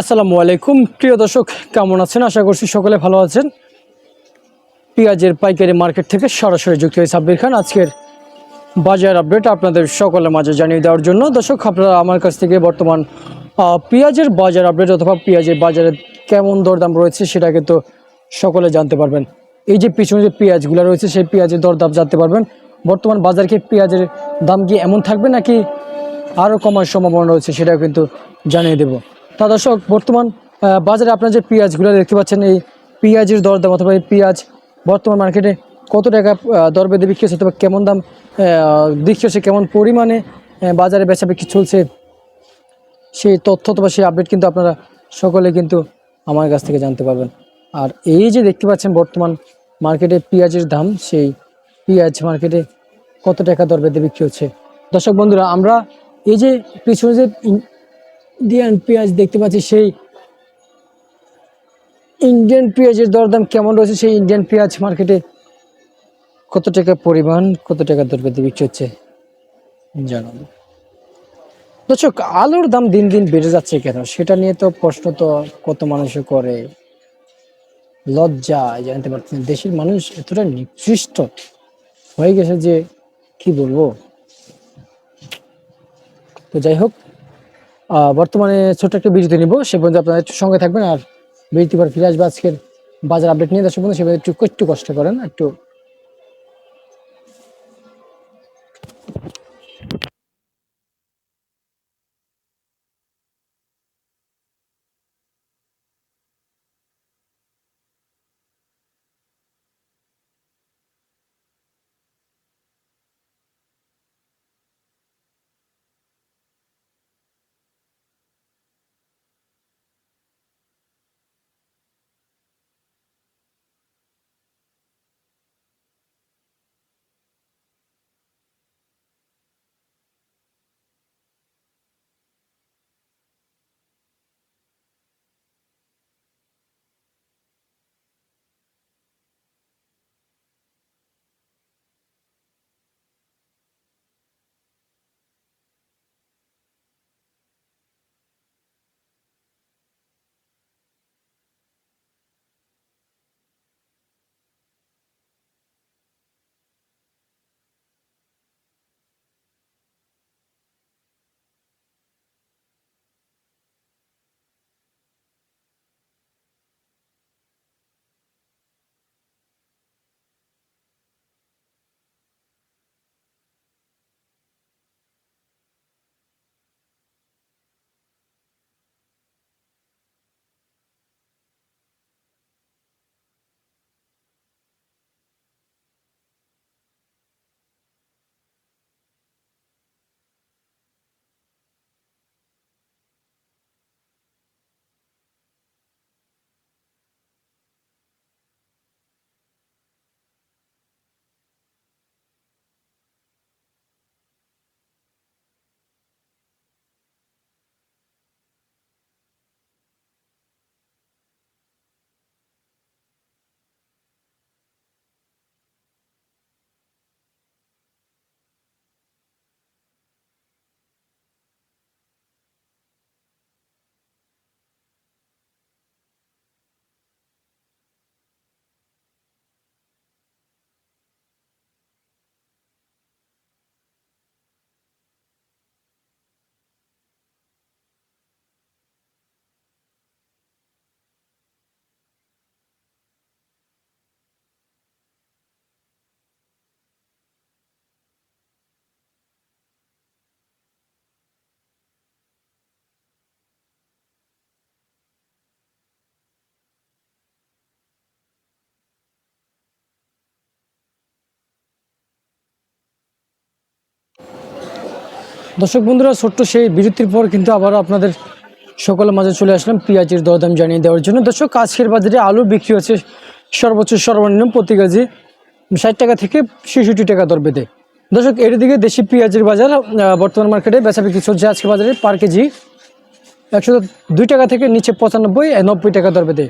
আসসালামু আলাইকুম। প্রিয় দর্শক, কেমন আছেন? আশা করছি সকলে ভালো আছেন। পেঁয়াজের পাইকারি মার্কেট থেকে সরাসরি যুক্ত হয়ে সাব্বির খান। আজকের বাজার আপডেট আপনাদের সকলের মাঝে জানিয়ে দেওয়ার জন্য। দর্শক, আপনারা আমার কাছ থেকে বর্তমান পেঁয়াজের বাজার আপডেট অথবা পেঁয়াজের বাজারে কেমন দরদাম রয়েছে সেটা কিন্তু সকলে জানতে পারবেন। এই যে পিছনে যে পেঁয়াজগুলো রয়েছে, সেই পেঁয়াজের দরদাম জানতে পারবেন। বর্তমান বাজারে কি পেঁয়াজের দাম কি এমন থাকবে নাকি আরও কমার সম্ভাবনা রয়েছে সেটাও কিন্তু জানিয়ে দেব। তা দর্শক, বর্তমান বাজারে আপনার যে পেঁয়াজগুলো দেখতে পাচ্ছেন, এই পেঁয়াজের দরদাম অথবা এই পেঁয়াজ বর্তমান মার্কেটে কত টাকা দর বেঁধে বিক্রি হচ্ছে অথবা কেমন দাম বিক্রি হচ্ছে, কেমন পরিমাণে বাজারে বেচা বিক্রি চলছে, সেই তথ্য অথবা সেই আপডেট কিন্তু আপনারা সকলে কিন্তু আমার কাছ থেকে জানতে পারবেন। আর এই যে দেখতে পাচ্ছেন, বর্তমান মার্কেটে পেঁয়াজের দাম, সেই পেঁয়াজ মার্কেটে কত টাকা দর বেঁধে বিক্রি হচ্ছে। দর্শক বন্ধুরা, আমরা এই যে পিছনে যে ইন্ডিয়ান পেঁয়াজ দেখতে পাচ্ছি, সেই ইন্ডিয়ান পেঁয়াজের দরদাম কেমন রয়েছে? সেই ইন্ডিয়ান পেঁয়াজ মার্কেটে কত টাকা পরিমাণ, কত টাকা দর বেঁধে বিক্রি হচ্ছে? জানাব দর্শক, আলুর দাম দিন দিন বেড়ে যাচ্ছে কেন? সেটা নিয়ে তো প্রশ্ন তো কত মানুষে করে। লজ্জা জানতে পারছেন, দেশের মানুষ এতটা নিকৃষ্ট হয়ে গেছে যে কি বলব? তো যাই হোক বর্তমানে ছোট্ট একটা বিরতি নিব। সে পর্যন্ত আপনারা একটু সঙ্গে থাকবেন আর বিরতি পর ফিরে আসবে আজকের বাজার আপডেট নিয়ে। দর্শক বন্ধু, সে একটু একটু কষ্ট করেন, একটু দর্শক বন্ধুরা, ছোট্ট সেই বিরতির পর কিন্তু আবার আপনাদের সকলের মাঝে চলে আসলাম পেঁয়াজের দরদাম জানিয়ে দেওয়ার জন্য। দর্শক, আজকের বাজারে আলু বিক্রি হচ্ছে সর্বোচ্চ সর্বনিম্ন প্রতি কেজি ষাট টাকা থেকে ছেষট্টি টাকা দর বেঁধে। দর্শক, এর দিকে দেশি পেঁয়াজের বাজার বর্তমান মার্কেটে বেচা বিক্রি চলছে আজকে বাজারে পার কেজি একশো দুই টাকা থেকে নিচে পঁচানব্বই নব্বই টাকা দর বেঁধে।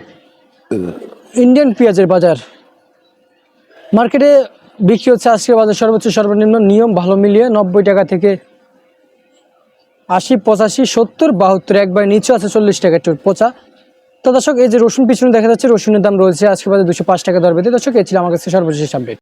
ইন্ডিয়ান পেঁয়াজের বাজার, মার্কেটে বিক্রি হচ্ছে আজকের বাজার সর্বোচ্চ সর্বনিম্ন নিয়ম ভালো মিলিয়ে নব্বই টাকা থেকে আশি, পঁচাশি, সত্তর, বাহাত্তর, একবার নিচে আছে চল্লিশ টাকা একটু পচা। তো দর্শক, এই যে রসুন পিছনে দেখা যাচ্ছে, রসুনের দাম রয়েছে আজকে বাদে দুশো পাঁচ টাকা দর বেঁধে। দর্শক, এই ছিল আমার কাছে সর্বশেষ আপডেট